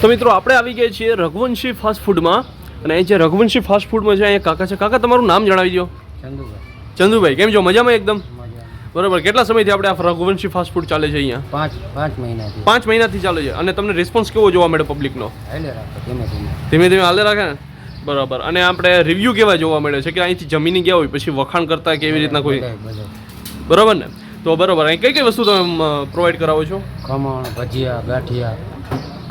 તો મિત્રો આપણે આવી ગયા છીએ રઘુવંશી ફાસ્ટ ફૂડમાં અને અહીં જે રઘુવંશી ફાસ્ટ ફૂડમાં છે અહીંયા કાકા છે. કાકા તમારું નામ જણાવી દો ચંદુભાઈ. ચંદુભાઈ કેમ છો? મજામાં એકદમ? બરાબર. કેટલા સમયથી આપણે આ રઘુવંશી ફાસ્ટ ફૂડ ચાલે છે અહીંયા? પાંચ પાંચ મહિનાથી. પાંચ મહિનાથી ચાલે છે. અને તમને રિસ્પોન્સ કેવો જોવા મળે પબ્લિકનો ધીમે ધીમે. હાલે રાખે ને? બરાબર. અને આપણે રિવ્યૂ કેવા જોવા મળે છે? કે અહીંથી જમીની ગયા હોય પછી વખાણ કરતા કેવી રીતના કોઈ. બરાબર ને? તો બરાબર. અહીં કઈ કઈ વસ્તુ તમે પ્રોવાઈડ કરાવો છો? ખમણ ભજીયા ગાંઠિયા.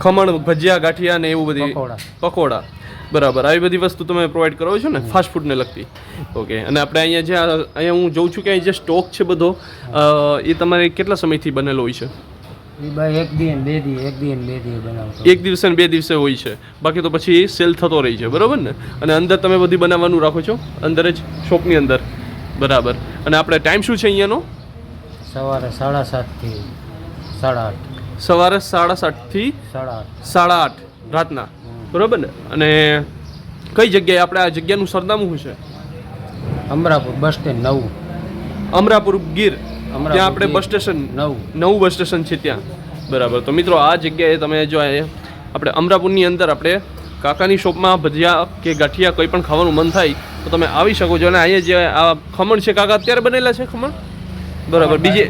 ખમણ ભજીયા ગાંઠિયા ને એવું બધી પકોડા. બરાબર. આવી બધી વસ્તુ તમે પ્રોવાઈડ કરો છો ને ફાસ્ટ ફૂડને લગતી. ઓકે અને આપણે અહીંયા જે અહીંયા હું જોઉં છું કે અહીં જે સ્ટોક છે બધો એ તમારે કેટલા સમયથી બનેલો હોય છે? એક દિવસે ને બે દિવસે હોય છે. બાકી તો પછી સેલ થતો રહી છે. બરાબર ને? અને અંદર તમે બધી બનાવવાનું રાખો છો? અંદર જ શોપની અંદર. બરાબર. અને આપણે ટાઈમ શું છે અહીંયાનો? સવારે સાડા સાતથી સાડા આઠ. સવારે સાડા સાતથી સાડા આઠ. રાતના. બરાબર ને? અને કઈ જગ્યાએ? આપણે આ જગ્યાનું સરનામું શું છે? અમરાપુર બસ સ્ટેન્ડ નવું. અમરાપુર ગીર. ત્યાં આપણે બસ સ્ટેશન નવું. નવું બસ સ્ટેશન છે ત્યાં. બરાબર. તો મિત્રો આ જગ્યાએ તમે જો આપણે અમરાપુરની અંદર આપણે કાકાની શોપમાં ભજીયા કે ગાંઠિયા કોઈ પણ ખાવાનું મન થાય તો તમે આવી શકો છો. અને અહીંયા જે આ ખમણ છે કાકા અત્યારે બનેલા છે ખમણ? બરાબર. બીજી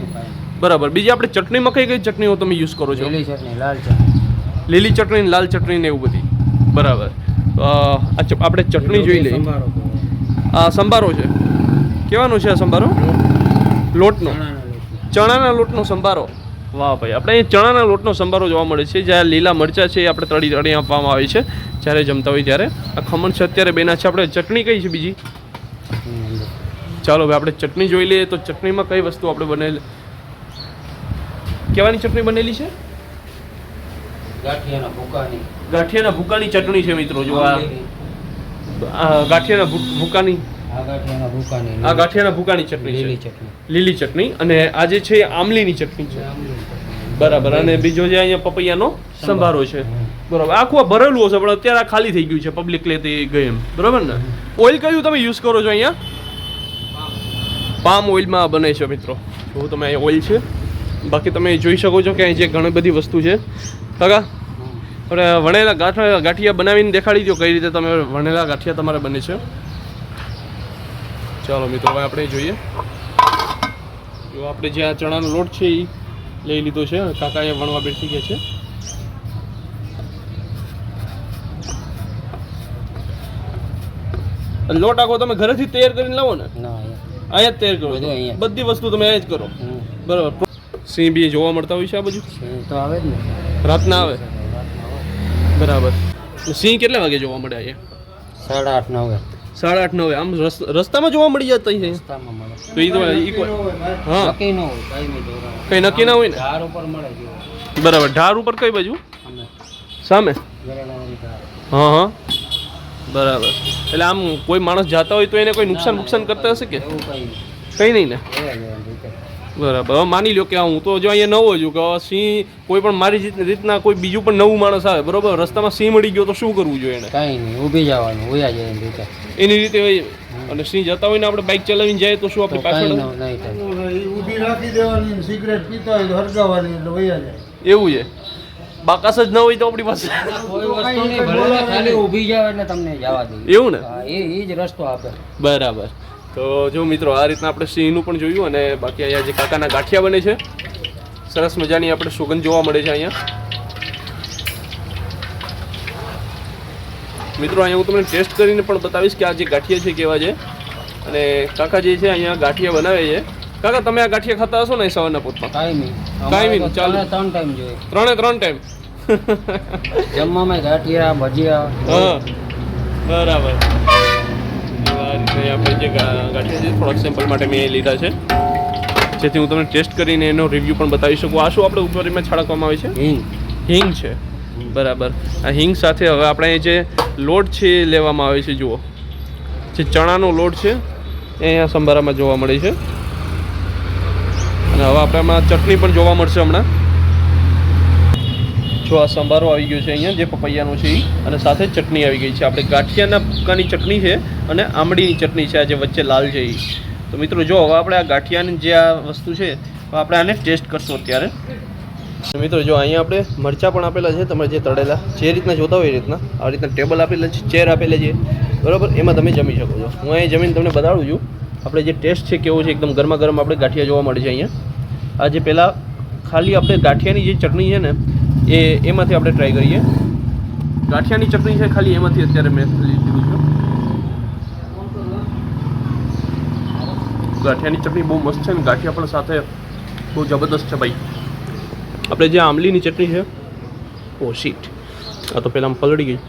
બરાબર. બીજી આપણે ચટણીમાં કઈ કઈ ચટણીઓ તમે યુઝ કરો છો? લીલી ચટણી લાલ ચટણી. લીલી ચટણી લાલ ચટણી ને એવું બધી. બરાબર. આપણે ચટણી જોઈ લઈએ. આ સંભારો છે. કેવાનો છે આ સંભારો? લોટનો. ચણાના લોટનો. સંભારો. વાહ ભાઈ આપણે અહીં ચણાના લોટનો સંભારો જોવા મળે છે. જ્યાં લીલા મરચાં છે એ આપણે તળી તળી આપવામાં આવે છે. જ્યારે જમતા હોય ત્યારે. આ ખમણ છે અત્યારે બેના છે. આપણે ચટણી કઈ છે બીજી? ચાલો ભાઈ આપણે ચટણી જોઈ લઈએ તો ચટણીમાં કઈ વસ્તુ આપણે બનેલી કેવાની ચટણી બનેલી છે? ગાંઠિયાના ભૂકાની. ગાંઠિયાના ભૂકાની ચટણી છે મિત્રો જો આ ગાંઠિયાના ભૂકાની? આ ગાંઠિયાના ભૂકાની ચટણી છે. ચટણી. લીલી ચટણી. અને આ જે છે આમલીની ચટણી છે. બરાબર. અને બીજો જે અહીંયા પપૈયાનો સંભારો. છે. બરાબર. આખું આ ભરેલું હશે પણ અત્યારે આ ખાલી થઈ ગયું છે પબ્લિક લેતી ગઈ એમ. બરાબર ને? ઓઇલ કયું તમે યુઝ કરો છો અહીંયા? પામ. ઓઇલમાં બને છે મિત્રો. જો તમે અહીંયા ઓઇલ છે. બાકી તમે જોઈ શકો છો કે અહીં જે ઘણી બધી વસ્તુ છે. કાકા આપણે વણેલા ગાંઠ ગાંઠિયા બનાવીને દેખાડી દો કઈ રીતે તમે વણેલા ગાંઠિયા તમારે બને છે. ચાલો મિત્રો હવે આપણે જોઈએ. જો આપણે જે આ ચણાનો લોટ છે એ લઈ લીધો છે કાકા એ વણવા બેસી ગયા છે. લોટ આખો તમે ઘરેથી તૈયાર કરીને લાવો ને? અહીંયા. જ તૈયાર કરો. બધી વસ્તુ તમે અહીંયા જ કરો. બરાબર. સિંહ બી જોવા મળતા હોય છે આ બાજુ? તો આવે જ ને. રાતના આવે. બરાબર. સિંહ કેટલા વાગે જોવા મળે અહીંયા? સાડા આઠ નવ સાડા આઠ નવે આમ રસ્તામાં જોવા મળી જતા છે તો એ તો હા. નક્કી ન હોય કાંઈ. કઈ નક્કી ના હોય ને? ધાર ઉપર મળે બરાબર. ઢાર ઉપર કઈ બાજુ? સામે. હા હા. બરાબર. એટલે આમ કોઈ માણસ જાતા હોય તો એને કોઈ નુકસાન નુકસાન કરતા હશે કે? કંઈ નહીં. ને. બરાબર. હવે માની લો કે હું તો જો અહીંયા નવો છું કે સિંહ કોઈ પણ મારી રીતના કોઈ બીજું પણ નવું માણસ આવે બરોબર? રસ્તામાં સિંહ મળી ગયો તો શું કરવું જોઈએ એને? કાંઈ નહીં ઊભી જવાનું ઉયા જાય એની રીતે. એની રીતે હોય. અને સિંહ જતા હોય ને આપણે બાઇક ચલાવીને જાય તો શું આપણે પાછળ? નહીં થાય. ઊભી રાખી દેવાની સિગરેટ પીતા હોય તો હરગાવાની એટલે વયા જાય. એવું છે. બાકાસ જ ન હોય તો આપણી પાસે. કોઈ વસ્તુ નહીં ભલે ખાલી ઊભી જાવ એટલે તમને જવા દે એવું ને? એ એ જ રસ્તો આપે. બરાબર. તો જો મિત્રો આ રીતના આપણે સિંહનું પણ જોયું અને બાકી અહીંયા જે કાકાના ગાંઠિયા બને છે સરસ મજાની આપણે સુગંધ જોવા મળે છે અહીંયા. મિત્રો અહીંયા હું તમને ટેસ્ટ કરીને પણ બતાવીશ કે આ જે ગાંઠિયા છે કેવા છે. અને કાકા જે છે અહીંયા ગાંઠિયા બનાવે છે. કાકા તમે આ ગાંઠિયા ખાતા હશો ને સવારના પોતમાં? કાંઈ નહીં. કાંઈ નહીં, ચાલો. ત્રણે ટાઈમ જોઈએ. ત્રણે ત્રણ ટાઈમ. જમવામાં ગાંઠિયા ભજીયા. હા બરાબર. રીતે આપણે જે ગાડી છે થોડાક સેમ્પલ માટે મેં લીધા છે. જેથી હું તમને ટેસ્ટ કરીને એનો રિવ્યૂ પણ બતાવી શકું. આ શું આપણે ઉપર એમાં છાળકવામાં આવે છે? હિંગ. હિંગ છે. બરાબર. આ હિંગ સાથે હવે આપણે જે લોટ છે એ લેવામાં આવે છે જુઓ. જે ચણાનો લોટ છે એ અહીંયા સંભારામાં જોવા મળે છે. અને હવે આપણે આમાં ચટણી પણ જોવા મળશે હમણાં. જો આ સંભારો આવી ગયો છે અહીંયા જે પપૈયાનો છે અને સાથે ચટણી આવી ગઈ છે. આપણે ગાંઠિયાના ભૂકાની ચટણી છે અને આમળીની ચટણી છે, આ જે વચ્ચે લાલ છે તો મિત્રો, જો હવે આપણે આ ગાંઠિયાની જે આ વસ્તુ છે આપણે આને ટેસ્ટ કરશું અત્યારે. મિત્રો, જો અહીંયા આપણે મરચાં પણ આપેલા છે તમારે જે તળેલા, જે રીતના જોતા હોય એ રીતના. આ રીતના ટેબલ આપેલા છે, ચેર આપેલા છે, બરાબર? એમાં તમે જમી શકો છો. હું અહીં જમીને તમને બતાડું છું, આપણે જે ટેસ્ટ છે કેવો છે, એકદમ ગરમા ગરમ આપણે ગાંઠિયા જોવા મળે છે અહીંયા. આ જે પહેલાં ખાલી આપણે ગાંઠિયાની જે ચટણી છે ને, એ, એમાંથી આપણે ટ્રાય કરીએ. ગાંઠિયાની ચટણી છે ખાલી, એમાંથી અત્યારે મેં લીધું છે ગાંઠિયાની ચટણી બહુ મસ્ત છે ને ગાંઠિયા પણ સાથે બહુ જબરદસ્ત છે ભાઈ. આપણે જે આમલીની ચટણી છે, ઓ શીટ આ તો પહેલાં પલળી ગઈ.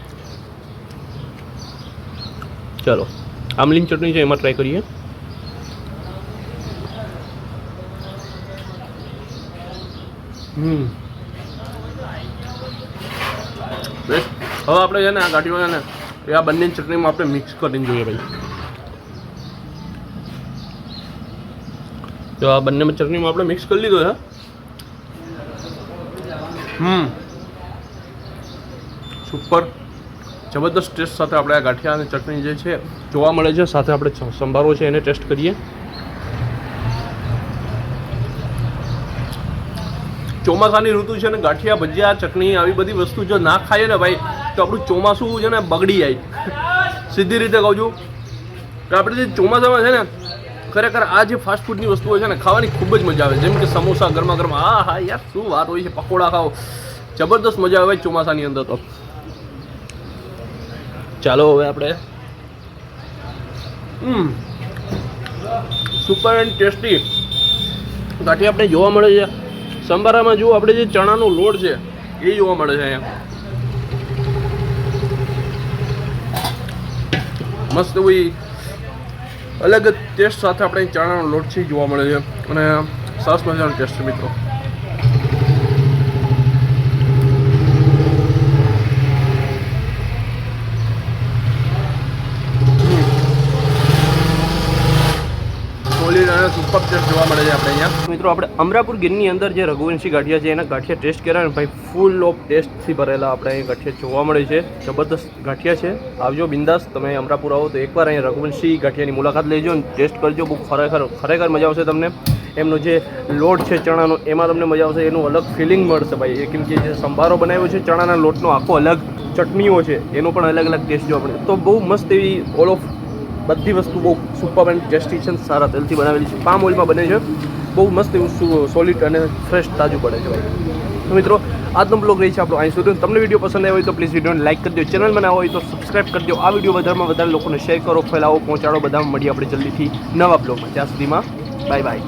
ચાલો આમલીની ચટણી છે, એમાં ટ્રાય કરીએ. હમ. હવે આપણે છે ને આ ગાંઠીઓ છે ને, એ આ બંને ચટણીમાં આપણે મિક્સ કરીને જોઈએ ભાઈ. તો આ બંને ચટણીમાં આપણે મિક્સ કરી લીધો છે. હમ. સુપર જબરદસ્ત ટેસ્ટ સાથે આપણે આ ગાંઠિયા અને ચટણી જે છે, જોવા મળે છે. સાથે આપણે સંભારો છે એને ટેસ્ટ કરીએ. ચોમાસાની ઋતુ છે ને, ગાંઠિયા, ભજીયા, ચટણી, આવી બધી વસ્તુ જો ના ખાઈએ ને ભાઈ, તો આપણું ચોમાસું છે ને બગડી જાય. સીધી રીતે કહું છું. કે આપણે જે ચોમાસામાં છે ને ખરેખર આ જે ફાસ્ટફૂડની વસ્તુઓ છે ને ખાવાની ખૂબ જ મજા આવે જેમ કે સમોસા ગરમા ગરમ હા હા, યાર, શું વાત હોય છે, પકોડા ખાઓ. જબરદસ્ત મજા આવે ચોમાસાની અંદર તો. ચાલો હવે આપણે. હમ સુપર એન્ડ ટેસ્ટી ગાંઠી આપણે જોવા મળે છે. સંભારામાં જુઓ, આપણે જે ચણાનો લોટ છે, એ જોવા મળે છે અહીંયા. મસ્ત એવી અલગ જ ટેસ્ટ સાથે આપણે ચણાનો લોટ છે જોવા મળે છે. અને સરસ મજાનો ટેસ્ટ મિત્રો. સોલિડ સુપર ટેસ્ટ જોવા મળે છે આપણે અહીંયા. મિત્રો, આપણે અમરાપુર ગીરની અંદર જે રઘુવંશી ગાંઠિયા છે, એના ગાંઠિયા ટેસ્ટ કર્યા ને ભાઈ ફૂલ ઓફ ટેસ્ટથી ભરેલા આપણે અહીં ગાંઠિયા જોવા મળે છે. જબરદસ્ત ગાંઠિયા છે. આવજો બિંદાસ, તમે અમરાપુર આવો તો એકવાર અહીંયા રઘુવંશી ગાંઠિયાની મુલાકાત લેજો અને ટેસ્ટ કરજો. બહુ ખરેખર ખરેખર મજા આવશે તમને. એમનો જે લોટ છે ચણાનો, એમાં તમને મજા આવશે. એનું અલગ ફિલિંગ મળશે ભાઈ. એ કેમ કે જે સંભારો બનાવ્યો છે ચણાના લોટનો આખો અલગ ચટણીઓ છે. એનો પણ અલગ અલગ ટેસ્ટ જોવા મળે તો બહુ મસ્ત એવી ઓલ ઓફ બધી વસ્તુ બહુ સુપર એન્ડ ટેસ્ટી છે સારા તેલથી બનાવેલી છે. પામ ઓઇલમાં બને છે. બહુ મસ્ત એવું સોલિડ અને ફ્રેશ તાજું પડે છે તો મિત્રો, આજનો બ્લોગ રહી છે આપણો અહીં સુધી. તમને વીડિયો પસંદ આવ્યો હોય તો પ્લીઝ વિડીયોને લાઇક કરી દો. ચેનલમાં ના હોય તો સબસ્ક્રાઇબ કરી દો. આ વીડિયો વધારેમાં વધારે લોકોને શેર કરો, ફેલાવો, પહોંચાડો. બધામાં મળીએ આપણે જલ્દીથી નવા બ્લોગમાં ત્યાં સુધીમાં બાય બાય